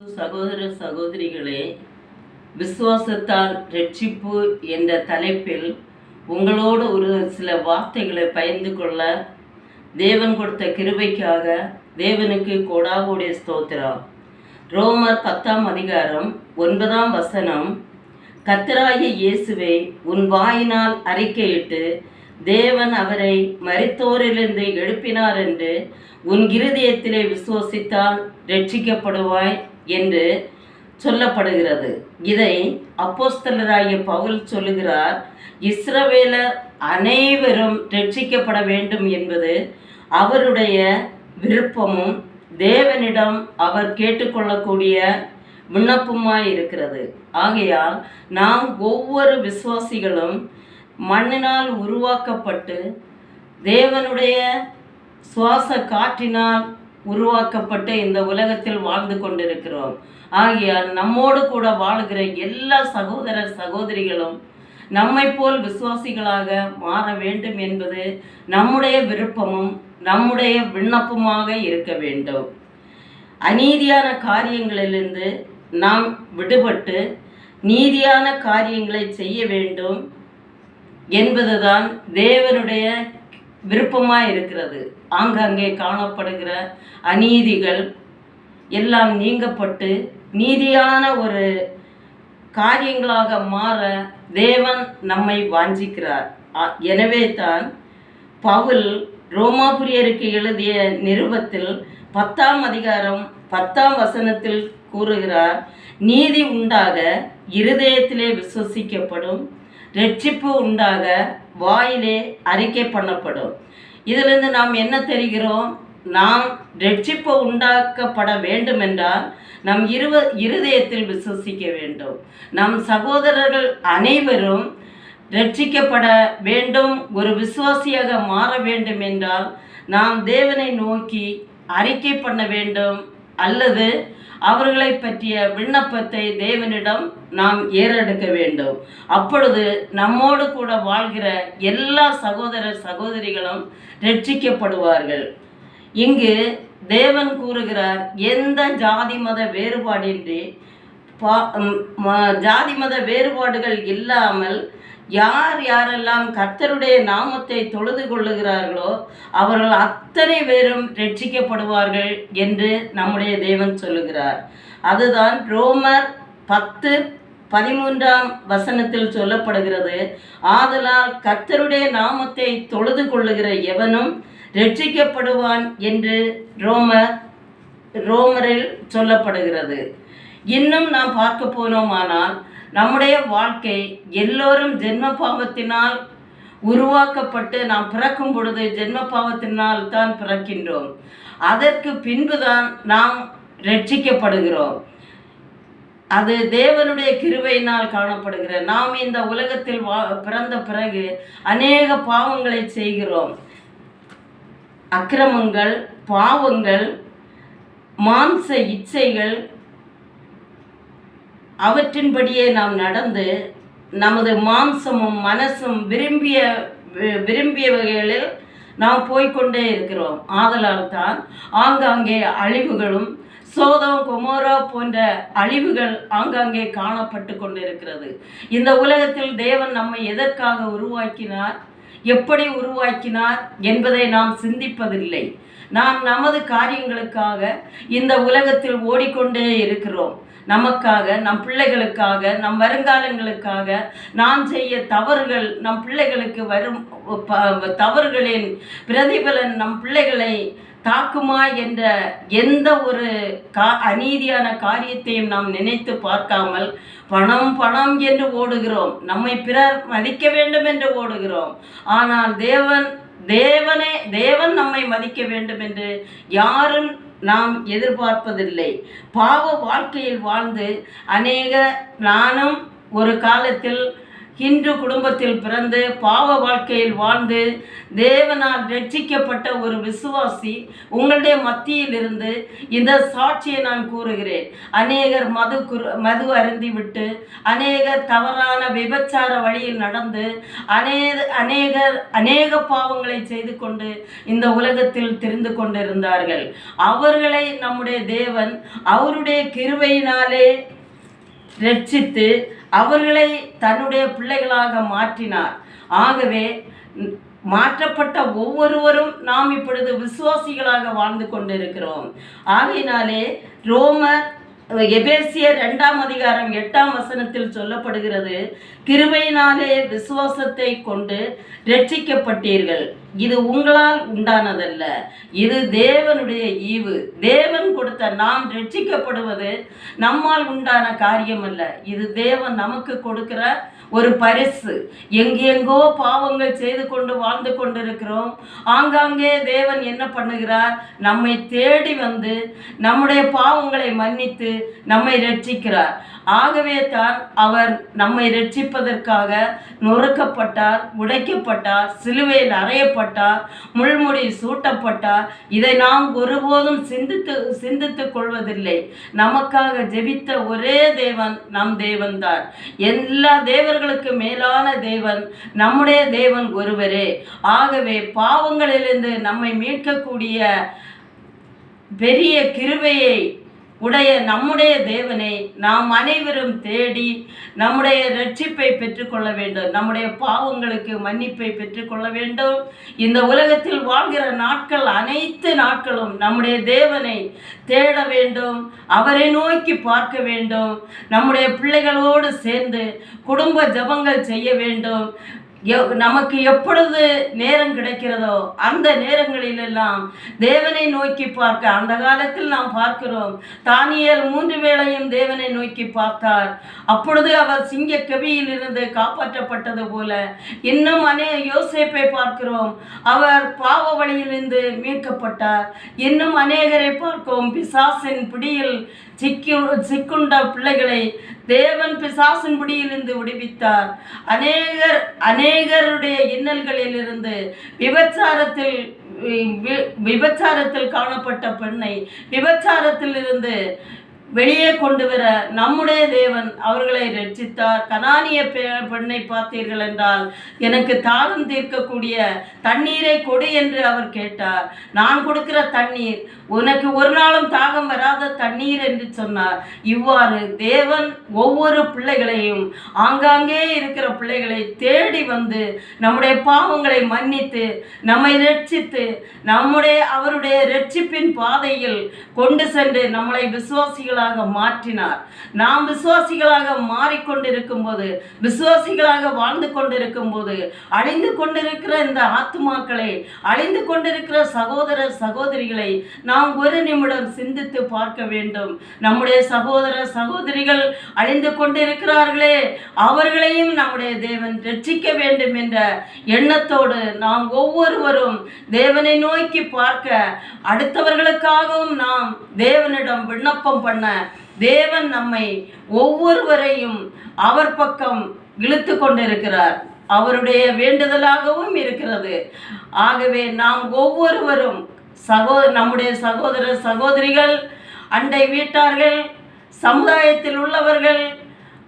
சகோதர சகோதரிகளே விசுவாசத்தால் ரட்சிப்பு என்ற தலைப்பில் உங்களோடு ஒரு சில வார்த்தைகளை பகிர்ந்து கொள்ள தேவன் கொடுத்த கிருபைக்காக தேவனுக்கு கோடாவுடைய ஸ்தோத்திரம். ரோமர் பத்தாம் அதிகாரம் ஒன்பதாம் வசனம் கத்தராய இயேசுவை உன் வாயினால் அறிக்கையிட்டு தேவன் அவரை மறித்தோரிலிருந்து எழுப்பினார் என்று உன் இருதயத்திலே விசுவசித்தால் ரட்சிக்கப்படுவாய் என்று சொல்லப்படுகிறது. இதை அப்போஸ்தலராகிய பவுல் சொல்லுகிறார் இஸ்ரவேல அனைவரும் ரட்சிக்கப்பட வேண்டும் என்பது அவருடைய விருப்பமும் தேவனிடம் அவர் கேட்டுக்கொள்ளக்கூடிய விண்ணப்பமாய் இருக்கிறது ஆகையால் நாம் ஒவ்வொரு விசுவாசிகளும் மண்ணினால் உருவாக்கப்பட்டு தேவனுடைய சுவாச காற்றினால் உருவாக்கப்பட்டு இந்த உலகத்தில் வாழ்ந்து கொண்டிருக்கிறோம். ஆகையால் நம்மோடு கூட வாழ்கிற எல்லா சகோதர சகோதரிகளும் நம்மை போல் விசுவாசிகளாக மாற வேண்டும் என்பது நம்முடைய விருப்பமும் நம்முடைய விண்ணப்பமாக இருக்க வேண்டும். அநீதியான காரியங்களிலிருந்து நாம் விடுபட்டு நீதியான காரியங்களை செய்ய வேண்டும் என்பதுதான் தேவனுடைய விருப்பமாக இருக்கிறது. ஆங்காங்கே காணப்படுகிற அநீதிகள் எல்லாம் நீங்கப்பட்டு நீதியான ஒரு காரியங்களாக மாற தேவன் நம்மை வாஞ்சிக்கிறார். எனவே தான் பவுல் ரோமாபுரியருக்கு எழுதிய நிருபத்தில் பத்தாம் அதிகாரம் பத்தாம் வசனத்தில் கூறுகிறார் நீதி உண்டாக இருதயத்திலே விசுவசிக்கப்படும் ரட்சிப்பு உண்டாக வாயிலே அறிக்கை பண்ணப்படும். இதிலிருந்து நாம் என்ன தெரிகிறோம்? நாம் ரட்சிப்பு உண்டாக்கப்பட வேண்டும் என்றால் நம் இருவ இருதயத்தில் விசுவசிக்க வேண்டும். நம் சகோதரர்கள் அனைவரும் ரட்சிக்கப்பட வேண்டும் ஒரு விசுவாசியாக மாற வேண்டும் என்றால் நாம் தேவனை நோக்கி அறிக்கை பண்ண வேண்டும். அல்லது அவர்களை பற்றிய விண்ணப்பத்தை தேவனிடம் நாம் ஏறெடுக்க வேண்டும். அப்பொழுது நம்மோடு கூட வாழ்கிற எல்லா சகோதர சகோதரிகளும் ரட்சிக்கப்படுவார்கள். இங்கு தேவன் கூறுகிறார் எந்த ஜாதி மத வேறுபாடின்றி பா ம- ஜாதி மத வேறுபாடுகள் இல்லாமல் யார் யாரெல்லாம் கர்த்தருடைய நாமத்தை தொழுது கொள்ளுகிறார்களோ அவர்கள் அத்தனை பேரும் ரட்சிக்கப்படுவார்கள் என்று நம்முடைய தேவன் சொல்லுகிறார். அதுதான் ரோமர் பத்து பதிமூன்றாம் வசனத்தில் சொல்லப்படுகிறது. ஆதலால் கர்த்தருடைய நாமத்தை தொழுது கொள்ளுகிற எவனும் ரட்சிக்கப்படுவான் என்று ரோமர் ரோமரில் சொல்லப்படுகிறது. இன்னும் நாம் பார்க்க போனோமானால் நம்முடைய வாழ்க்கை எல்லோரும் ஜென்ம பாவத்தினால் உருவாக்கப்பட்டு நாம் பிறக்கும் பொழுது ஜென்ம பாவத்தினால் தான் பிறக்கின்றோம். அதற்கு பின்புதான் நாம் ரட்சிக்கப்படுகிறோம். அது தேவனுடைய கிருபையினால் காணப்படுகிற நாம் இந்த உலகத்தில் வா பிறந்த பிறகு அநேக பாவங்களை செய்கிறோம். அக்கிரமங்கள் பாவங்கள் மாம்ச இச்சைகள் அவற்றின்படியே நாம் நடந்து நமது மாம்சமும் மனசும் விரும்பிய விரும்பிய வகைகளில் நாம் போய்க்கொண்டே இருக்கிறோம். ஆதலால் தான் ஆங்காங்கே அழிவுகளும் சோதம் குமோரா போன்ற அழிவுகள் ஆங்காங்கே காணப்பட்டு கொண்டிருக்கிறது. இந்த உலகத்தில் தேவன் நம்மை எதற்காக உருவாக்கினார்? எப்படி உருவாக்கினார் என்பதை நாம் சிந்திப்பதில்லை. நாம் நமது காரியங்களுக்காக இந்த உலகத்தில் ஓடிக்கொண்டே இருக்கிறோம். நமக்காக நம் பிள்ளைகளுக்காக நம் வருங்காலங்களுக்காக நாம் செய்ய தவறுகள் நம் பிள்ளைகளுக்கு வரும் ப- தவறுகளின் பிரதிபலன் நம் பிள்ளைகளை தாக்குமா என்ற எந்த ஒரு கா அநீதியான காரியத்தையும் நாம் நினைத்து பார்க்காமல் பணம் பணம் என்று ஓடுகிறோம். நம்மை பிறர் மதிக்க வேண்டும் என்று ஓடுகிறோம். ஆனால் தேவன் தேவனே தேவன் நம்மை மதிக்க வேண்டும் என்று யாரும் நாம் எதிர்பார்ப்பதில்லை. பாவ வாழ்க்கையில் வாழ்ந்து அநேக நானும் ஒரு காலத்தில் ஹிந்து குடும்பத்தில் பிறந்து பாவ வாழ்க்கையில் வாழ்ந்து தேவனால் ரட்சிக்கப்பட்ட ஒரு விசுவாசி உங்களுடைய மத்தியில் இருந்து இந்த சாட்சியை நான் கூறுகிறேன். அநேகர் மது குரு மது அருந்தி விட்டு அநேகர் தவறான விபச்சார வழியில் நடந்து அநேக அநேகர் அநேக பாவங்களை செய்து கொண்டு இந்த உலகத்தில் தெரிந்து கொண்டிருந்தார்கள். அவர்களை நம்முடைய தேவன் அவருடைய கிருவையினாலே ரட்சித்து அவர்களை தன்னுடைய பிள்ளைகளாக மாற்றினார். ஆகவே மாற்றப்பட்ட ஒவ்வொருவரும் நாம் இப்பொழுது விசுவாசிகளாக வாழ்ந்து கொண்டிருக்கிறோம். ஆகையினாலே ரோமர் எபேசியர் இரண்டாம் அதிகாரம் எட்டாம் வசனத்தில் சொல்லப்படுகிறது கிருபையினாலே விசுவாசத்தை கொண்டு ரட்சிக்கப்பட்டீர்கள் இது உங்களால் உண்டானதல்ல. இது தேவனுடைய ஈவு. தேவன் கொடுத்த நாம் ரட்சிக்கப்படுவது நம்மால் உண்டான காரியம் அல்ல இது தேவன் நமக்கு கொடுக்கிற ஒரு பரிசு. எங்கெங்கோ பாவங்கள் செய்து கொண்டு வாழ்ந்து கொண்டிருக்கிறோம். ஆங்காங்கே தேவன் என்ன பண்ணுகிறார்? நம்மை தேடி வந்து நம்முடைய பாவங்களை மன்னித்து நம்மை ரட்சிக்கிறார். ஆகவே தான் அவர் நம்மை ரட்சிப்பதற்காக நொறுக்கப்பட்டார் உடைக்கப்பட்டார் சிலுவையில் அறையப்பட்டார் முள்முடி சூட்டப்பட்டார். இதை நாம் ஒருபோதும் சிந்தித்து சிந்தித்துக் கொள்வதில்லை. நமக்காக ஜெபித்த ஒரே தேவன் நம் தேவன்தான். எல்லா தேவர்களுக்கு மேலான தேவன் நம்முடைய தேவன் ஒருவரே. ஆகவே பாவங்களிலிருந்து நம்மை மீட்கக்கூடிய பெரிய கிருவையை உடைய நம்முடைய தேவனை நாம் அனைவரும் தேடி நம்முடைய ரட்சிப்பை பெற்றுக்கொள்ள வேண்டும். நம்முடைய பாவங்களுக்கு மன்னிப்பை பெற்றுக்கொள்ள வேண்டும். இந்த உலகத்தில் வாழ்கிற நாட்கள் அனைத்து நாட்களும் நம்முடைய தேவனை தேட வேண்டும். அவரை நோக்கி பார்க்க வேண்டும். நம்முடைய பிள்ளைகளோடு சேர்ந்து குடும்ப ஜபங்கள் செய்ய வேண்டும். நமக்கு எப்பொழுது நேரம் கிடைக்கிறதோ அந்த நேரங்களிலெல்லாம் தேவனை நோக்கி பார்க்க அந்த காலத்தில் நாம் பார்க்கிறோம். தானியல் மூன்று வேளையும் தேவனை நோக்கி பார்த்தார். அப்பொழுது அவர் சிங்க கவியில் இருந்து காப்பாற்றப்பட்டது போல இன்னும் அநே யோசேப்பை பார்க்கிறோம். அவர் பாவ வழியிலிருந்து மீட்கப்பட்டார். இன்னும் அநேகரை பார்க்கிறோம். பிசாசின் பிடியில் சிக்கி சிக்குண்ட பிள்ளைகளை தேவன் பிசாசின் பிடியிலிருந்து விடுவித்தார். அநேகர் அநேகருடைய இன்னல்களிலிருந்து விபச்சாரத்தில் வி- விபச்சாரத்தில் காணப்பட்ட பெண்ணை விபச்சாரத்தில் இருந்து வெளியே கொண்டு வர நம்முடைய தேவன் அவர்களை ரட்சித்தார். கனானிய பெண்ணை பார்த்தீர்கள் என்றால் எனக்கு தாகம் தீர்க்கக்கூடிய தண்ணீரை கொடு என்று அவர் கேட்டார். நான் கொடுக்கிற தண்ணீர் உனக்கு ஒரு நாளும் தாகம் வராத தண்ணீர் என்று சொன்னார். இவ்வாறு தேவன் ஒவ்வொரு பிள்ளைகளையும் ஆங்காங்கே இருக்கிற பிள்ளைகளை தேடி வந்து நம்முடைய பாவங்களை மன்னித்து நம்மை ரட்சித்து நம்முடைய அவருடைய ரட்சிப்பின் பாதையில் கொண்டு சென்று நம்மளை விசுவாசிகளாக மாற்றினார். நாம் விசுவாசிகளாக மாறிக்கொண்டிருக்கும் போது விசுவாசிகளாக வாழ்ந்து கொண்டிருக்கும் போது அழிந்து கொண்டிருக்கிற இந்த ஆத்துமாக்களை அழிந்து கொண்டிருக்கிற சகோதர சகோதரிகளை நாம் ஒரு நிமிடம் சிந்தித்து பார்க்க வேண்டும். நம்முடைய சகோதர சகோதரிகள் அழிந்து கொண்டிருக்கிறார்களே அவர்களையும் நம்முடைய தேவன் ரட்சிக்க வேண்டும் என்ற எண்ணத்தோடு நாம் ஒவ்வொருவரும் தேவனை நோக்கி பார்க்க அடுத்தவர்களுக்காகவும் நாம் தேவனிடம் விண்ணப்பம் பண்ண தேவன் நம்மை ஒவ்வொருவரையும் அவர் பக்கம் இழுத்து கொண்டிருக்கிறார். அவருடைய வேண்டுதலாகவும் இருக்கிறது. ஆகவே நாம் ஒவ்வொருவரும் சகோ நம்முடைய சகோதர சகோதரிகள் அண்டை வீட்டார்கள் சமுதாயத்தில் உள்ளவர்கள்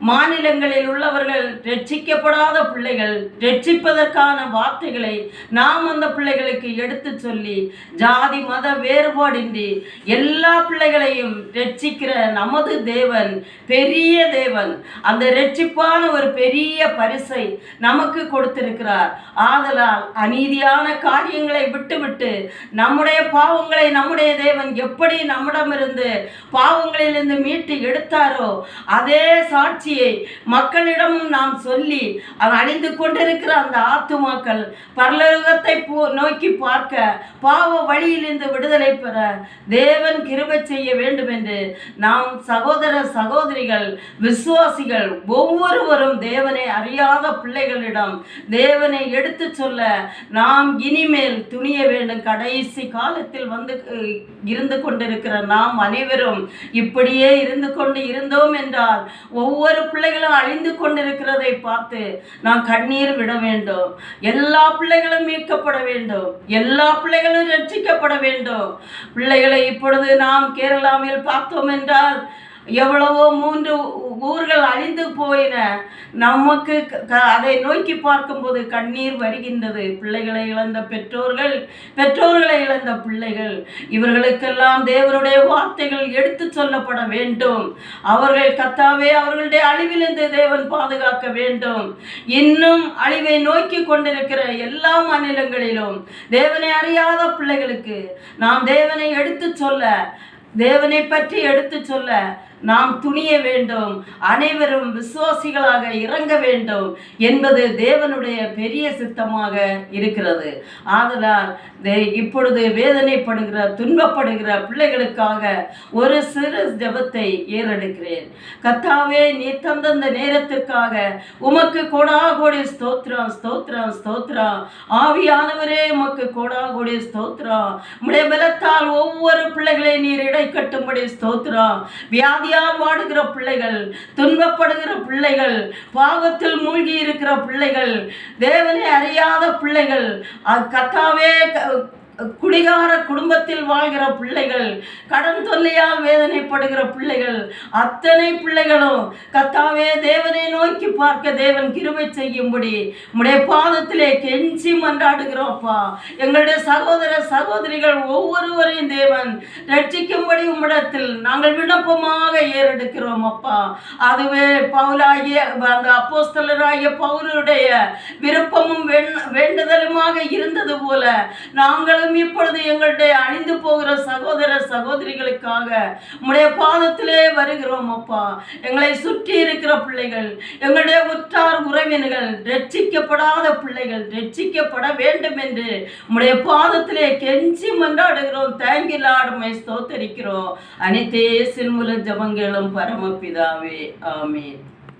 மாநிலங்களில் உள்ளவர்கள் ரட்சிக்கப்படாத பிள்ளைகள் ரட்சிப்பதற்கான வார்த்தைகளை நாம் அந்த பிள்ளைகளுக்கு எடுத்து சொல்லி ஜாதி மத வேறுபாடின்றி எல்லா பிள்ளைகளையும் ரட்சிக்கிற நமது தேவன் பெரிய தேவன். அந்த ரட்சிப்பான ஒரு பெரிய பரிசை நமக்கு கொடுத்திருக்கிறார். ஆதலால் அநீதியான காரியங்களை விட்டுவிட்டு நம்முடைய பாவங்களை நம்முடைய தேவன் எப்படி நம்மிடமிருந்து பாவங்களிலிருந்து மீட்டு எடுத்தாரோ அதே சாட்சி சாட்சியை மக்களிடமும் நாம் சொல்லி அது அழிந்து கொண்டிருக்கிற அந்த ஆத்துமாக்கள் பரலோகத்தை போ நோக்கி பார்க்க பாவ வழியிலிருந்து விடுதலை பெற தேவன் கிருபை செய்ய வேண்டும் என்று நாம் சகோதர சகோதரிகள் விசுவாசிகள் ஒவ்வொருவரும் தேவனை அறியாத பிள்ளைகளிடம் தேவனை எடுத்து சொல்ல நாம் இனிமேல் துணிய வேண்டும். கடைசி காலத்தில் வந்து இருந்து கொண்டிருக்கிற நாம் அனைவரும் இப்படியே இருந்து கொண்டு இருந்தோம் என்றால் ஒவ்வொரு ஒவ்வொரு பிள்ளைகளும் அழிந்து கொண்டிருக்கிறதை பார்த்து நான் கண்ணீர் விட வேண்டும். எல்லா பிள்ளைகளும் மீட்கப்பட வேண்டும். எல்லா பிள்ளைகளும் ரட்சிக்கப்பட வேண்டும். பிள்ளைகளை இப்பொழுது நாம் கேரளாவில் பார்த்தோம் என்றால் எவ்வளவோ மூன்று ஊர்கள் அழிந்து போயின. நமக்கு க- க- அதை நோக்கி பார்க்கும்போது கண்ணீர் வருகின்றது. பிள்ளைகளை இழந்த பெற்றோர்கள் பெற்றோர்களை இழந்த பிள்ளைகள். இவர்களுக்கெல்லாம் தேவனுடைய வார்த்தைகள் எடுத்து சொல்லப்பட வேண்டும். அவர்கள் கத்தாவே அவர்களுடைய அழிவிலிருந்து தேவன் பாதுகாக்க வேண்டும். இன்னும் அழிவை நோக்கி கொண்டிருக்கிற எல்லா மாநிலங்களிலும் தேவனை அறியாத பிள்ளைகளுக்கு நாம் தேவனை எடுத்து சொல்ல தேவனை பற்றி எடுத்து சொல்ல நாம் துணிய வேண்டும் அனைவரும் விசுவாசிகளாக இறங்க வேண்டும் என்பது தேவனுடைய பெரிய சித்தமாக இருக்கிறது. ஆதலால் இப்பொழுது வேதனைப்படுகிற துன்பப்படுகிற பிள்ளைகளுக்காக ஒரு சிறு ஜபத்தை ஏறெடுக்கிறேன். கத்தாவே நீ தந்த இந்த நேரத்திற்காக உமக்கு கோடாகோடி ஸ்தோத்ரம் ஸ்தோத்ரம் ஸ்தோத்ரா ஆவியானவரே உமக்கு கோடாகோடி கோடி உடைய பலத்தால் ஒவ்வொரு பிள்ளைகளை நீர் இடை கட்டும்படி ஸ்தோத்திரம் வியாதியால் வாடுகிற பிள்ளைகள் துன்பப்படுகிற பிள்ளைகள் பாவத்தில் மூழ்கி இருக்கிற பிள்ளைகள் தேவனை அறியாத பிள்ளைகள் கத்தாவே குடிகார குடும்பத்தில் வாழ்கிற பிள்ளைகள் கடன் தொல்லையால் வேதனைப்படுகிற பிள்ளைகள் அத்தனை பிள்ளைகளும் கத்தாவே தேவனை நோக்கி பார்க்க தேவன் கிருபை செய்யும்படி உம்முடைய பாதத்திலே கெஞ்சி மன்றாடுகிறோம்ப்பா. எங்களுடைய சகோதர சகோதரிகள் ஒவ்வொருவரையும் தேவன் ரட்சிக்கும்படி உம்மிடத்தில் நாங்கள் விண்ணப்பமாக ஏறெடுக்கிறோம் அப்பா அதுவே பவுலாகிய அந்த அப்போஸ்தலராகிய பவுலருடைய விருப்பமும் வேண்டுதலுமாக இருந்தது போல நாங்களும் இப்பொழுது எங்களுடைய அழிந்து போகிற சகோதர சகோதரிகளுக்காக உடைய பாதத்திலே வருகிறோம் அப்பா. எங்களை சுற்றி இருக்கிற பிள்ளைகள் எங்களுடைய உற்றார் உறவினர்கள் ரட்சிக்கப்படாத பிள்ளைகள் ரட்சிக்கப்பட வேண்டும் என்று உடைய பாதத்திலே கெஞ்சி மன்றாடுகிறோம். தேங்கிலாடுமை ஸ்தோத்தரிக்கிறோம். அனைத்தே சின்முல ஜபங்களும் பரமபிதாவே. ஆமீன்.